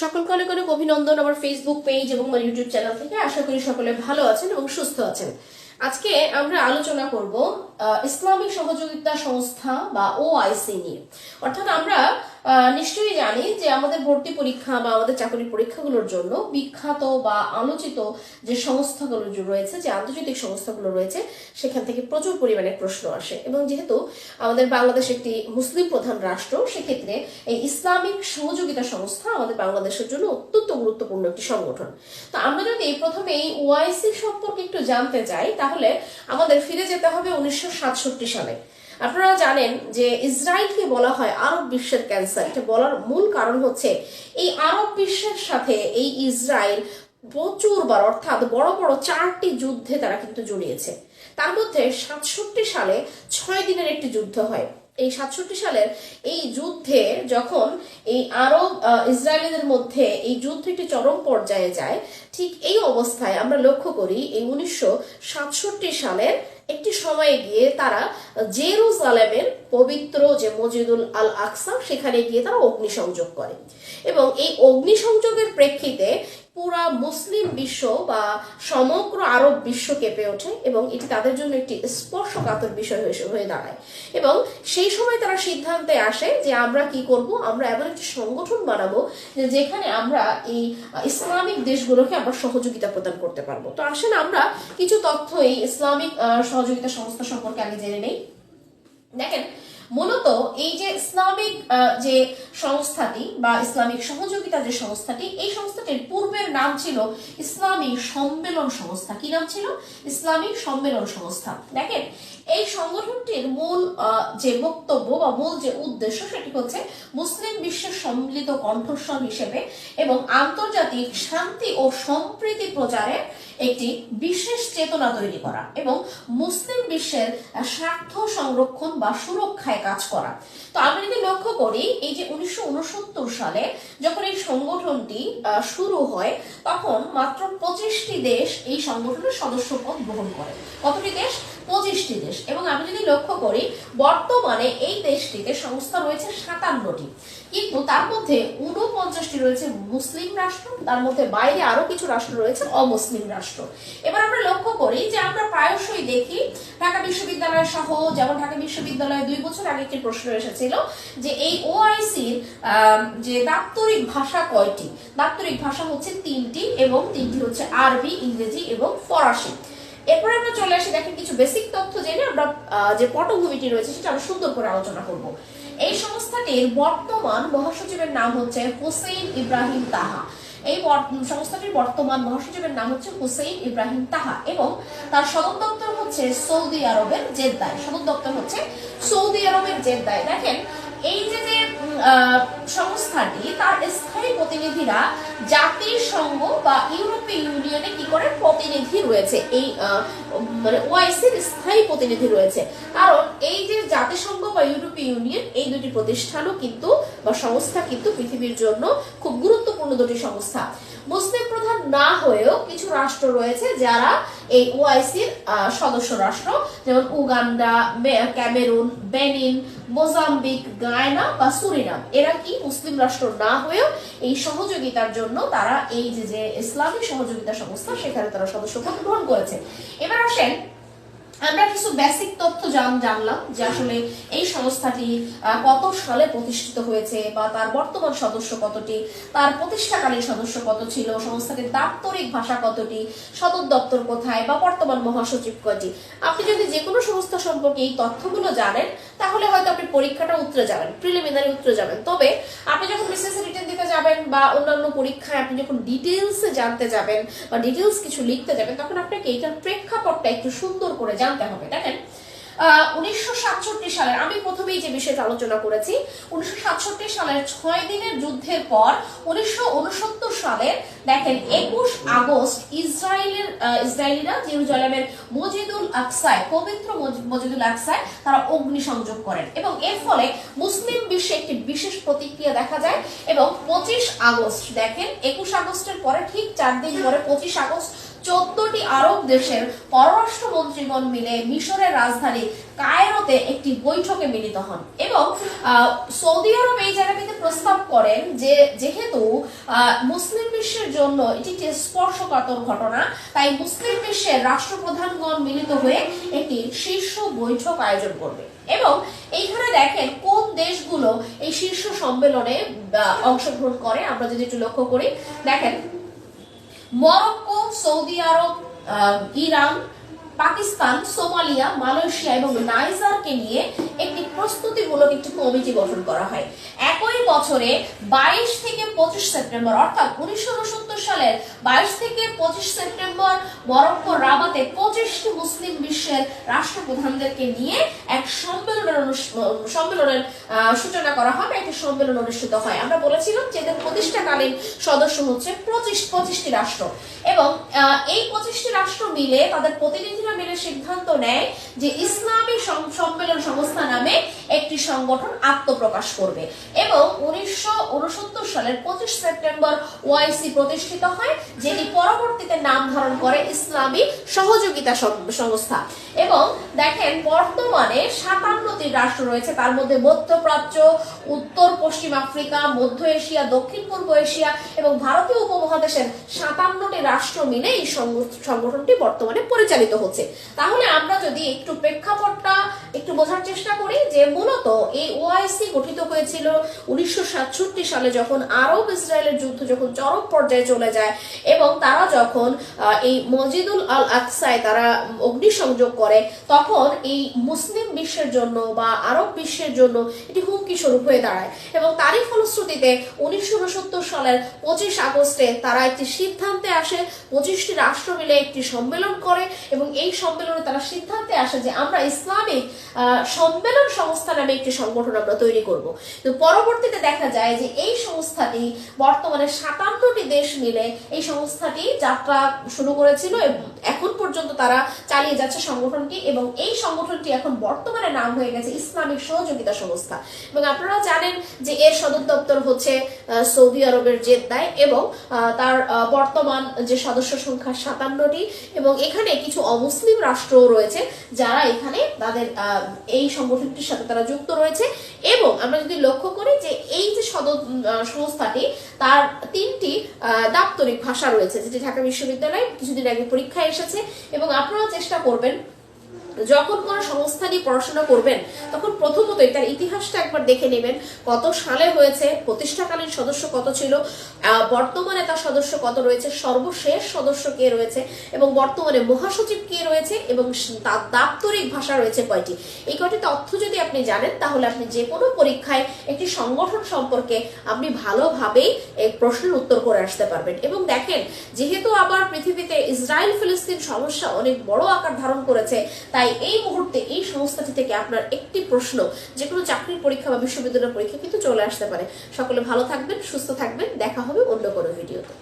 সকলকে অনেক অনেক অভিনন্দন আমার ফেসবুক পেজ এবং আমার ইউটিউব চ্যানেল থেকে। আশা করি সকলে ভালো আছেন এবং সুস্থ আছেন। আজকে আমরা আলোচনা করব ইসলামিক সহযোগিতা সংস্থা বা ওআইসি নিয়ে। অর্থাৎ আমরা নিশ্চয়ই জানি যে আমাদের ভর্তি পরীক্ষা বা আমাদের চাকরি পরীক্ষাগুলোর জন্য বিখ্যাত বা আলোচিত যে সংস্থাগুলো রয়েছে, যে আন্তর্জাতিক সংস্থাগুলো রয়েছে, সেখান থেকে প্রচুর পরিমাণে প্রশ্ন আসে। এবং যেহেতু আমাদের বাংলাদেশ একটি মুসলিম প্রধান রাষ্ট্র, সেক্ষেত্রে এই ইসলামিক সহযোগিতা সংস্থা আমাদের বাংলাদেশের জন্য অত্যন্ত গুরুত্বপূর্ণ একটি সংগঠন। তো আমরা যদি প্রথমে এই ওআইসি সম্পর্কে একটু জানতে চাই, তাহলে আমাদের ফিরে যেতে হবে উনিশশো সাতষট্টি সালে। আপনারা জানেন যে ইসরায়েলকে বলা হয় আরব বিশ্বের ক্যান্সার। এটা বলার মূল কারণ হচ্ছে এই আরব বিশ্বের সাথে এই ইসরায়েল প্রচুরবার, অর্থাৎ বড় বড় চারটি যুদ্ধে তারা কিন্তু জড়িয়েছে। তার মধ্যে সাতষট্টি সালে ছয় দিনের একটি যুদ্ধ হয়। এই সাতষট্টি সালের এই যুদ্ধে যখন এই আরব ইসরায়েলিদের মধ্যে এই যুদ্ধ একটি চরম পর্যায়ে যায়, ঠিক এই অবস্থায় আমরা লক্ষ্য করি এই উনিশশো সাতষট্টি সালের একটি সময়ে গিয়ে তারা জেরুজালেমের পবিত্র যে মজিদুল আল আকসা সেখানে গিয়ে তারা অগ্নিসংযোগ করে। এবং এই অগ্নিসংযোগের প্রেক্ষিতে পুরা মুসলিম বিশ্ব বা সমগ্র আরব বিশ্ব কেঁপে ওঠে এবং এটি তাদের জন্য একটি স্পর্শকাতর বিষয় হয়ে দাঁড়ায়। এবং সেই সময় তারা সিদ্ধান্তে আসে যে আমরা কি করব? আমরা এমন একটি সংগঠন বানাবো যে যেখানে আমরা এই ইসলামিক দেশগুলোকে আমরা সহযোগিতা প্রদান করতে পারব। তো আসেন আমরা কিছু তথ্য এই ইসলামিক সহযোগিতা সংস্থা সম্পর্কে আগে জেনে নেই। দেখেন মূলত এই যে ইসলামিক যে সংস্থাটি বা ইসলামিক সহযোগিতা যে সংস্থাটি, এই সংস্থাটির পূর্বের নাম ছিল ইসলামী সম্মেলন সংস্থা। কি নাম ছিল? ইসলামী সম্মেলন সংস্থা। দেখেন, এই সংগঠনটির মূল যে বক্তব্য বা মূল যে উদ্দেশ্য সেটি হচ্ছে মুসলিম বিশ্বের সম্মিলিত কণ্ঠস্বর হিসেবে এবং আন্তর্জাতিক শান্তি ও সম্প্রীতি প্রচারে একটি বিশেষ চেতনা তৈরি করা এবং মুসলিম বিশ্বের স্বার্থ সংরক্ষণ বা সুরক্ষায় কাজ করা। তো আমরা যদি লক্ষ্য করি, এই যে উনিশশো সালে যখন এই সংগঠনটি শুরু হয়, তখন মাত্র পঁচিশটি দেশ এই সংগঠনের সদস্য পদ গ্রহণ করে। কতটি দেশ? পঁচিশটি দেশ। এবং আমি যদি লক্ষ্য করি, বর্তমানে এই দেশটিতে সংস্থা রয়েছে সাতান্নটি। কিন্তু তার মধ্যে উনপঞ্চাশটি রয়েছে মুসলিম রাষ্ট্র, তার মধ্যে বাইরে আরও কিছু রাষ্ট্র রয়েছে অমুসলিম রাষ্ট্র। এবার আমরা লক্ষ্য করি যে আমরা প্রায়শই দেখি। ঢাকা বিশ্ববিদ্যালয় সহ, যেমন ঢাকা বিশ্ববিদ্যালয়ে দুই বছর আগে একটি প্রশ্ন এসেছিল যে এই ওআইসির যে দাপ্তরিক ভাষা কয়টি? দাপ্তরিক ভাষা হচ্ছে তিনটি এবং তিনটি হচ্ছে আরবি, ইংরেজি এবং ফরাসি। এরপরে আমরা চলে আসি, দেখেন কিছু বেসিক তথ্য জেনে আমরা যে পটভূমিটি রয়েছে সেটা আমরা সুন্দর করে আলোচনা করব। এই সংস্থাটির বর্তমান মহাসচিবের নাম হচ্ছে হোসেন ইব্রাহিম তাহা। এই সংস্থাটির বর্তমান মহাসচিবের নাম হচ্ছে হুসেইন ইব্রাহিম তাহা এবং তার সদর দপ্তর হচ্ছে সৌদি আরবের জেদ্দায়। সদর দপ্তর হচ্ছে সৌদি আরবের জেদ্দায়। দেখেন, এই যে যে সংস্থাটি, তার স্থায়ী প্রতিনিধিরা জাতিসংঘ বা ইউরোপীয় ইউনিয়নে কি করে প্রতিনিধি রয়েছে? এই মানে ওআইসির স্থায়ী প্রতিনিধি রয়েছে। কারণ এই যে জাতিসংঘ বা ইউরোপীয় ইউনিয়ন এই দুটি প্রতিষ্ঠানও কিন্তু বা সংস্থা কিন্তু পৃথিবীর জন্য খুব গুরুত্বপূর্ণ দুটি সংস্থা। মুসলিম প্রধান না হয়েও কিছু রাষ্ট্র রয়েছে যারা এই ওআইসির সদস্য রাষ্ট্র। যেমন Uganda Cameroon, Benin, Mozambique, Guyana বা সুরিনাম। এরা কি মুসলিম রাষ্ট্র না হয়েও এই সহযোগিতার জন্য তারা এই যে যে ইসলামী সহযোগিতা সংস্থা, সেখানে তারা সদস্যপদ গ্রহণ করেছে। এবার আসেন আমরা কিছু বেসিক তথ্য জান, জানলাম যে আসলে এই সংস্থাটি কত সালে প্রতিষ্ঠিত হয়েছে বা তার বর্তমান সদস্য কতটি, তার প্রতিষ্ঠাকালীন সদস্য কত ছিল, সংস্থাটির দাপ্তরিক ভাষা কতটি, সদর দপ্তর কোথায় বা বর্তমান মহাসচিব কয়টি। আপনি যদি যে কোনো সংস্থা সম্পর্কে এই তথ্যগুলো জানেন, তাহলে হয়তো আপনি পরীক্ষাটা উত্তরে যাবেন প্রিলিমিনারি উত্তরে যাবেন। তবে আপনি যখন বিসিএস রিটেন দিতে যাবেন বা অন্যান্য পরীক্ষায় আপনি যখন ডিটেলসে জানতে যাবেন বা ডিটেলস কিছু লিখতে যাবেন, তখন আপনাকে এইটার প্রেক্ষাপটটা একটু সুন্দর করে জানতে হবে। দেখেন উনিশশো আমি প্রথমেই যে বিষয়টা আলোচনা করেছি, উনিশশো সাতষট্টি সালের ছয় দিনের যুদ্ধের পর উনিশশো দেখেন, একুশ আগস্ট ইসরায়েলের ইসরায়েলিরা মজিদুল আকসায়, পবিত্র মজিদুল আকসায়, তারা অগ্নিসংযোগ করেন এবং এর ফলে মুসলিম বিশ্বে একটি বিশেষ প্রতিক্রিয়া দেখা যায় এবং পঁচিশ আগস্ট, দেখেন, একুশ আগস্টের পরে ঠিক চার দিন পরে পঁচিশ আগস্ট চোদ্দটি আরব দেশের পররাষ্ট্র মন্ত্রীগণ মিলে মিশরের রাজধানী কায়রোতে একটি বৈঠকে মিলিত হন এবং সৌদি আরব এই জায়গাটিতে প্রস্তাব করেন যে যেহেতু মুসলিম বিশ্বের জন্য এটি একটি স্পর্শকাতর ঘটনা, তাই মুসলিম বিশ্বের রাষ্ট্রপ্রধানগণ মিলিত হয়ে একটি শীর্ষ বৈঠক আয়োজন করবে। এবং এইখানে দেখেন কোন দেশগুলো এই শীর্ষ সম্মেলনে অংশগ্রহণ করে, আমরা যদি একটু লক্ষ্য করি, দেখেন Morocco Saudi Arab Iran Pakistan, Somalia, Malaysia এবং নাইজারকে নিয়ে একটি প্রস্তুতিমূলক একটি কমিটি গঠন করা হয়। একই বছরে বাইশ থেকে পঁচিশ সেপ্টেম্বর, অর্থাৎ উনিশশো উনসত্তর সালের বাইশ থেকে পঁচিশ সেপ্টেম্বর মরক্কো রাবাতে পঁচিশটি মুসলিম বিশ্বের রাষ্ট্রপ্রধানদেরকে নিয়ে এক সম্মেলনের সম্মেলনের সূচনা করা হয় বা একটি সম্মেলন অনুষ্ঠিত হয়। আমরা বলেছিলাম যে এদের প্রতিষ্ঠাকালীন সদস্য হচ্ছে পঁচিশ, পঁচিশটি রাষ্ট্র এবং এই পঁচিশটি রাষ্ট্র মিলে তাদের প্রতিনিধিরা মিলে সিদ্ধান্ত নেয় যে ইসলামী সম্মেলন সংস্থা নামে একটি সংগঠন আত্মপ্রকাশ করবে এবং উনিশশো উনসত্তর সালের পঁচিশ সেপ্টেম্বর ওআইসি প্রতিষ্ঠিত হয়, যেটি পরবর্তীতে নাম ধারণ করে ইসলামী সহযোগিতা সংস্থা। এবং দেখেন, বর্তমানে সাতান্নটি রাষ্ট্র রয়েছে, তার মধ্যে মধ্যপ্রাচ্য, উত্তর পশ্চিম আফ্রিকা, মধ্য এশিয়া, দক্ষিণ পূর্ব এশিয়া এবং ভারতীয় উপমহাদেশের সাতান্নটি রাষ্ট্র মিলে এই সংগঠনটি বর্তমানে পরিচালিত হচ্ছে। তাহলে আমরা যদি একটু প্রেক্ষাপটটা একটু বোঝার চেষ্টা করি যে মূলত এই ওআইসি গঠিত হয়েছিল উনিশশো সাতষট্টি সালে যখন আরব ইসরায়েলের যুদ্ধ যখন চরম পর্যায়ে চলে যায় এবং তারা যখন এই মসজিদুল আল আকসায় তারা অগ্নিসংযোগ করে, তখন এই মুসলিম বিশ্বের জন্য বা আরব বিশ্বের জন্য এটি হুমকি স্বরূপ হয়ে দাঁড়ায়। এবং তারই ফলশ্রুতিতে উনিশশো উনসত্তর সালের পঁচিশ আগস্টে তারা একটি সিদ্ধান্তে আসে, পঁচিশটি রাষ্ট্র মিলে একটি সম্মেলন করে এবং এই সম্মেলনে তারা সিদ্ধান্তে আসে যে আমরা ইসলামিক সম্মেলন সংস্থা নামে একটি সংগঠন আমরা তৈরি করব। তো পরবর্তীতে দেখা যায় যে এই সংস্থাটি বর্তমানে সাতান্নটি দেশ মিলে এই সংস্থাটি যাত্রা শুরু করেছিল এবং এখন পর্যন্ত তারা চালিয়ে যাচ্ছে সংগঠনটি এবং এই সংগঠনটি এখন বর্তমানে নাম হয়ে গেছে ইসলামিক সহযোগিতা সংস্থা। এবং আপনারা জানেন যে এর সদর দপ্তর হচ্ছে সৌদি আরবের জেদ্দায় এবং তার বর্তমান যে সদস্য সংখ্যা সাতান্নটি এবং এখানে কিছু অমুসলিম রাষ্ট্রও রয়েছে যারা এখানে তাদের এই সংগঠনটির সাথে তারা যুক্ত রয়েছে। এবং আমরা যদি লক্ষ্য করি যে এই যে সদর সংস্থাটি, তার তিনটি দাপ্তরিক ভাষা রয়েছে, যেটি ঢাকা বিশ্ববিদ্যালয়ে কিছুদিন আগে পরীক্ষায় এসেছে। এবং আপনারা চেষ্টা করবেন যখন কোনো সংস্থা নিয়ে পড়াশোনা করবেন, তখন প্রথমতই তার ইতিহাসটা একবার দেখে নেবেন। কত সালে হয়েছে, প্রতিষ্ঠাকালীন সদস্য কত ছিল বর্তমানে তার সদস্য কত রয়েছে, সর্বশেষ সদস্য কে রয়েছে, এবং বর্তমানে মহাসচিব কে রয়েছে, এবং তার দাপ্তরিক ভাষা রয়েছে কয়টি। এই কয়টি তথ্য যদি আপনি জানেন, তাহলে আপনি যে কোনো পরীক্ষায় একটি সংগঠন সম্পর্কে আপনি ভালোভাবেই এই প্রশ্নের উত্তর করে আসতে পারবেন। এবং দেখেন, যেহেতু আবার পৃথিবীতে ইসরায়েল ফিলিস্তিন সমস্যা অনেক বড় আকার ধারণ করেছে তাই এই মুহূর্তে এই সংস্থাটি থেকে আপনার একটি প্রশ্ন যে কোনো চাকরির পরীক্ষা বা বিশ্ববিদ্যালয়ের পরীক্ষা কিন্তু চলে আসতে পারে। সকলে ভালো থাকবেন, সুস্থ থাকবেন। দেখা হবে অন্য কোনো ভিডিওতে।